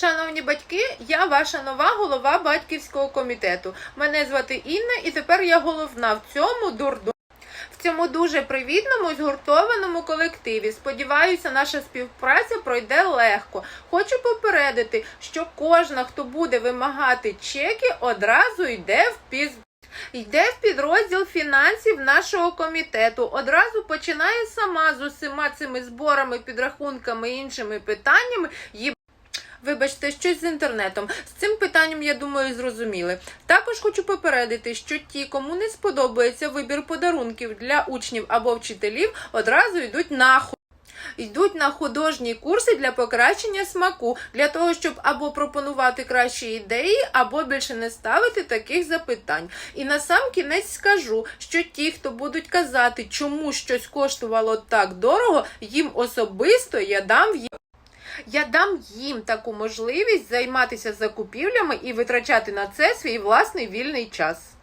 Шановні батьки, я ваша нова голова батьківського комітету. Мене звати Інна, і тепер я головна в цьому дурду. В цьому дуже привітному згуртованому колективі. Сподіваюся, наша співпраця пройде легко. Хочу попередити, що кожна, хто буде вимагати чеки, одразу йде в піз. Йде в підрозділ фінансів нашого комітету. Одразу починає сама з усіма цими зборами, підрахунками і іншими питаннями. Їм Вибачте, щось з інтернетом. З цим питанням, я думаю, зрозуміли. Також хочу попередити, що ті, кому не сподобається вибір подарунків для учнів або вчителів, одразу йдуть на Йдуть на художні курси для покращення смаку, для того, щоб або пропонувати кращі ідеї, або більше не ставити таких запитань. І на сам кінець скажу, що ті, хто будуть казати, чому щось коштувало так дорого, їм особисто я дам в я дам їм таку можливість займатися закупівлями і витрачати на це свій власний вільний час.